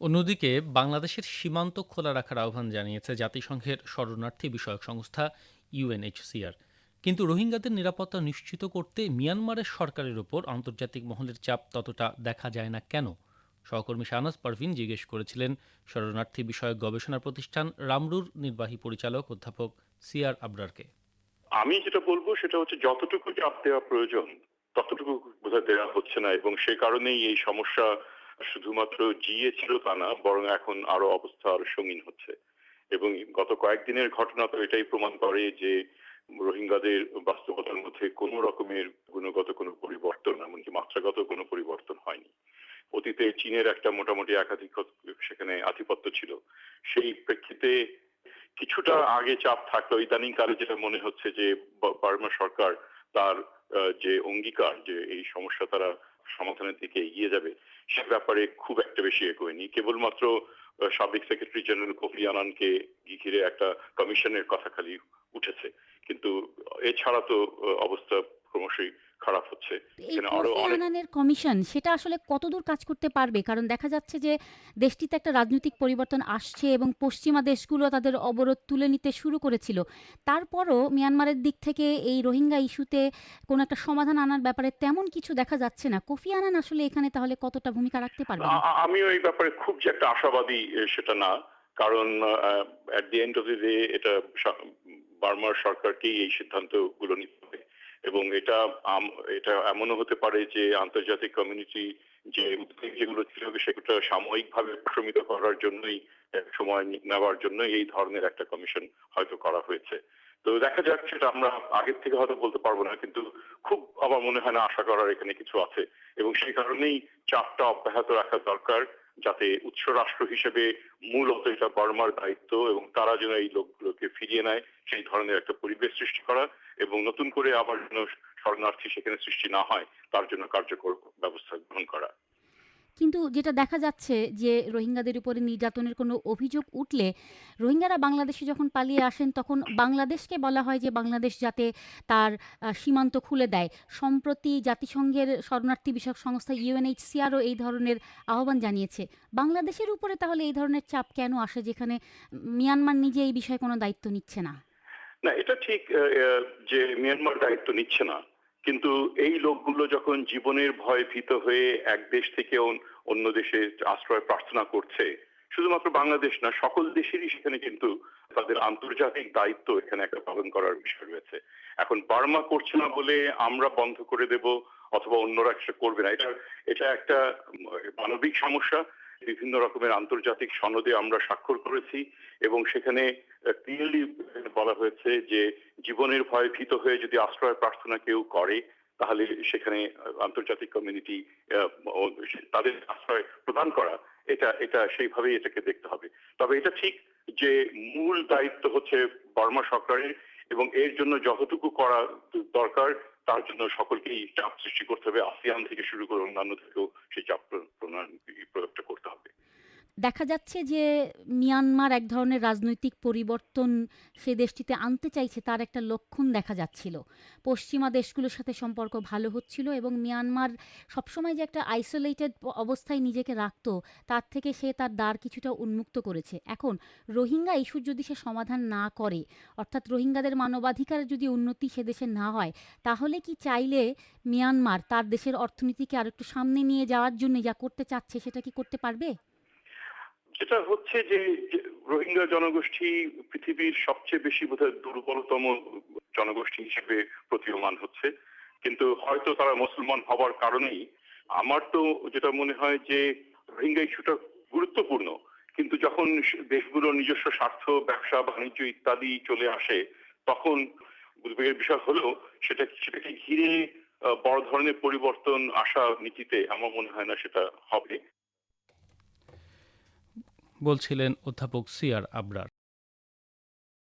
অন্যদিকে বাংলাদেশের সীমান্ত খোলা রাখার আহ্বান জানিয়েছে জাতিসংঘের শরণার্থী বিষয়ক সংস্থা ইউএনএইচসিআর। কিন্তু রোহিঙ্গাদের নিরাপত্তা নিশ্চিত করতে মিয়ানমারের সরকারের ওপর আন্তর্জাতিক মহলের চাপ ততটা দেখা যায় না কেন? সহকর্মী শাহনাজ পারভিন জিজ্ঞেস করেছিলেন শরণার্থী বিষয়ক গবেষণা প্রতিষ্ঠান রামরুর নির্বাহী পরিচালক অধ্যাপক সিআর আবরারকে। আমি যেটা বলব সেটা হচ্ছে যতটুকু চাপ দেওয়া প্রয়োজন, ততটুকু বোধহয় দেওয়া হচ্ছে না এবং সে কারণেই এই সমস্যা শুধুমাত্র জিয়ে ছিল তা না, বরং এখন আরও অবস্থা আরও সঙ্গীন হচ্ছে। এবং গত কয়েকদিনের ঘটনা তো এটাই প্রমাণ করে যে রোহিঙ্গাদের বাস্তবতার মধ্যে কোনো রকমের গুণগত কোনো পরিবর্তন, এমনকি মাত্রাগত কোনো পরিবর্তন হয়নি। অতীতে চীনের একটা মোটামুটি একাধিক সেখানে আধিপত্য ছিল। সেই প্রেক্ষিতে কিছুটা আগে চাপ থাকল। ইদানিং কালে যেটা মনে হচ্ছে যে বার্মা সরকার তার যে অঙ্গীকার, যে এই সমস্যা তারা সমাধানের দিকে এগিয়ে যাবে, সে ব্যাপারে খুব একটা বেশি এগোয়নি। কেবলমাত্র সাবেক সেক্রেটারি জেনারেল কোফি আনানকে ঘিরে একটা কমিশনের কথা খালি উঠেছে। কিন্তু, এছাড়া তো অবস্থা এই আনানের কমিশন সেটা আসলে কতদূর কাজ করতে পারবে? কারণ দেখা যাচ্ছে যে দেশটিতে একটা রাজনৈতিক পরিবর্তন আসছে এবং পশ্চিমা দেশগুলো তাদের অবরোধ তুলে নিতে শুরু করেছিল। তারপরও মিয়ানমারের দিক থেকে এই রোহিঙ্গা ইস্যুতে কোনো একটা সমাধান আনার ব্যাপারে তেমন কিছু দেখা যাচ্ছে না। কোফি আনান আসলে এখানে তাহলে কতটা ভূমিকা রাখতে পারবে আমিও এই ব্যাপারে খুব যে একটা আশাবাদী সেটা না। কারণ at the end of the day এটা বার্মার সরকারকেই এই সিদ্ধান্তগুলো নিতে এবং এটা এটা এমনও হতে পারে যে আন্তর্জাতিক কমিউনিটি যে যেগুলো ছিল সেগুলো সাময়িকভাবে প্রশমিত করার জন্যই সময় নেওয়ার জন্য এই ধরনের একটা কমিশন হয়তো করা হয়েছে। তো দেখা যাক, সেটা আমরা আগের থেকে হয়তো বলতে পারব না, কিন্তু খুব আমার মনে হয় না আশা করার এখানে কিছু আছে। এবং সেই কারণেই চাপটা অব্যাহত রাখা দরকার, যাতে উৎস রাষ্ট্র হিসেবে মূলত এটা বর্মার দায়িত্ব এবং তারা যেন এই লোকগুলোকে ফিরিয়ে নেয়, সেই ধরনের একটা পরিবেশ সৃষ্টি করা। এবং নতুন করে আবার যেন শরণার্থী সেখানে সৃষ্টি না হয়, তার জন্য কার্যকর ব্যবস্থা গ্রহণ করা। কিন্তু যেটা দেখা যাচ্ছে যে রোহিঙ্গাদের উপরে নির্যাতনের কোনো অভিযোগ উঠলে, রোহিঙ্গারা বাংলাদেশে যখন পালিয়ে আসেন, তখন বাংলাদেশকে বলা হয় যে বাংলাদেশ যাতে তার সীমান্ত খুলে দেয়। সম্প্রতি জাতিসংঘের শরণার্থী বিষয়ক সংস্থা ইউএনএইচসিআরও এই ধরনের আহ্বান জানিয়েছে। বাংলাদেশের উপরে তাহলে এই ধরনের চাপ কেন আসে, যেখানে মিয়ানমার নিজে এই বিষয়ে কোনো দায়িত্ব নিচ্ছে না? না, এটা ঠিক যে মিয়ানমার দায়িত্ব নিচ্ছে না, কিন্তু এই লোকগুলো যখন জীবনের ভয় ভীত হয়ে এক দেশ থেকে অন্য দেশে আশ্রয় প্রার্থনা করছে, শুধুমাত্র বাংলাদেশ না, সকল দেশেরই সেখানে কিন্তু তাদের আন্তর্জাতিক দায়িত্ব এখানে একটা পালন করার বিষয় রয়েছে। এখন বার্মা করছে না বলে আমরা বন্ধ করে দেব, অথবা অন্যরা সেটা করবে না, এটা এটা একটা মানবিক সমস্যা। বিভিন্ন রকমের আন্তর্জাতিক সনদে আমরা স্বাক্ষর করেছি এবং সেখানে ক্লিয়ারলি বলা হয়েছে যে জীবনের ভয়ে ভীত হয়ে যদি আশ্রয় প্রার্থনা কেউ করে, তাহলে সেখানে আন্তর্জাতিক কমিউনিটি তাদের আশ্রয় প্রদান করা, এটা এটা সেইভাবেই এটাকে দেখতে হবে। তবে এটা ঠিক যে মূল দায়িত্ব হচ্ছে বর্মা সরকারের এবং এর জন্য যতটুকু করা দরকার, তার জন্য সকলকেই চাপ সৃষ্টি করতে হবে। আসিয়ান থেকে শুরু করে অন্যান্য থেকেও সেই চাপ প্রণয়ন- প্রয়োগটা দেখা যাচ্ছে যে মিয়ানমার এক ধরনের রাজনৈতিক পরিবর্তন সে দেশটিতে আনতে চাইছে, তার একটা লক্ষণ দেখা যাচ্ছিল। পশ্চিমা দেশগুলোর সাথে সম্পর্ক ভালো হচ্ছিল এবং মিয়ানমার সবসময় যে একটা আইসোলেটেড অবস্থায় নিজেকে রাখতো, তার থেকে সে তার দ্বার কিছুটা উন্মুক্ত করেছে। এখন রোহিঙ্গা ইস্যুর যদি সে সমাধান না করে, অর্থাৎ রোহিঙ্গাদের মানবাধিকার যদি উন্নতি সে দেশে না হয়, তাহলে কি চাইলে মিয়ানমার তার দেশের অর্থনীতিকে আর একটু সামনে নিয়ে যাওয়ার জন্য যা করতে চাচ্ছে সেটা কি করতে পারবে? যেটা হচ্ছে যে রোহিঙ্গা জনগোষ্ঠী পৃথিবীর সবচেয়ে বেশি বোধহয় দুর্বলতম জনগোষ্ঠী হিসেবে প্রতীয়মান হচ্ছে। কিন্তু হয়তো তারা মুসলমান হওয়ার কারণেই আমার তো যেটা মনে হয় যে, রোহিঙ্গা ইস্যুটা গুরুত্বপূর্ণ। কিন্তু যখন দেশগুলোর নিজস্ব স্বার্থ, ব্যবসা, বাণিজ্য ইত্যাদি চলে আসে, তখন উদ্বেগের বিষয় হলেও সেটা, সেটাকে ঘিরে বড় ধরনের পরিবর্তন আসা নীতিতে আমার মনে হয় না সেটা হবে। বলছিলেন অধ্যাপক সিয়ার আবরার।